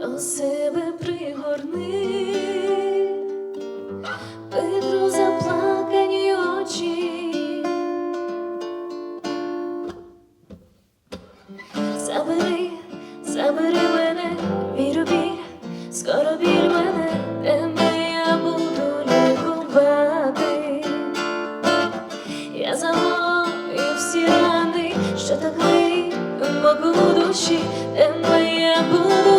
до себе пригорни, Петру заплакані очі, забери, забери мене, вірю біль, скоро біль мене, тебе я буду лікувати. Я замовив всі рани, що так могу душі, тебе я буду.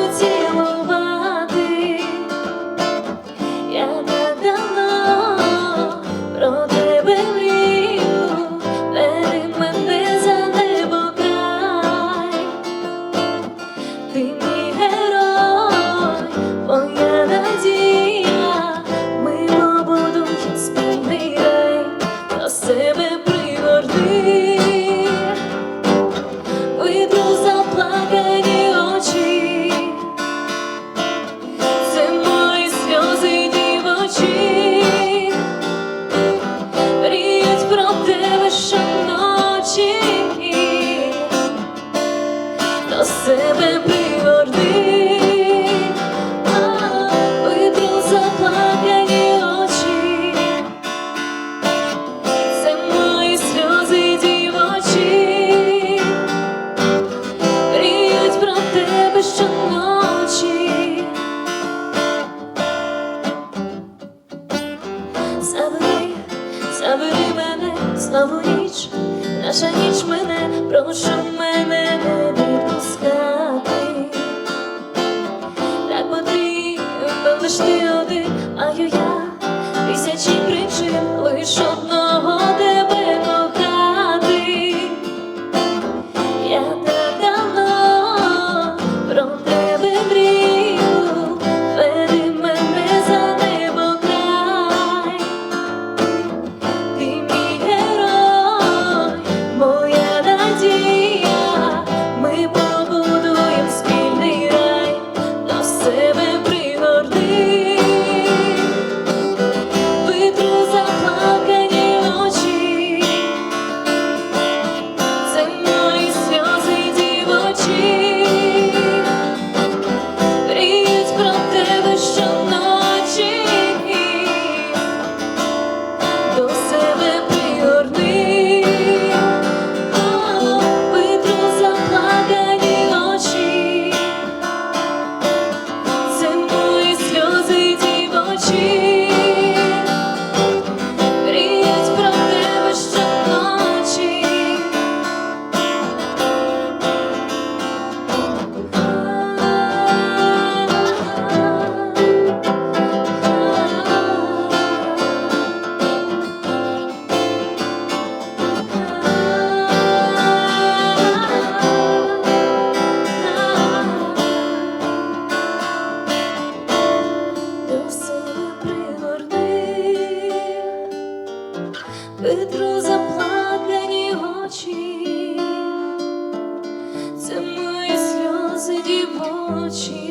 забери мене, славу ніч, наша ніч мене, прошу мене. 无情。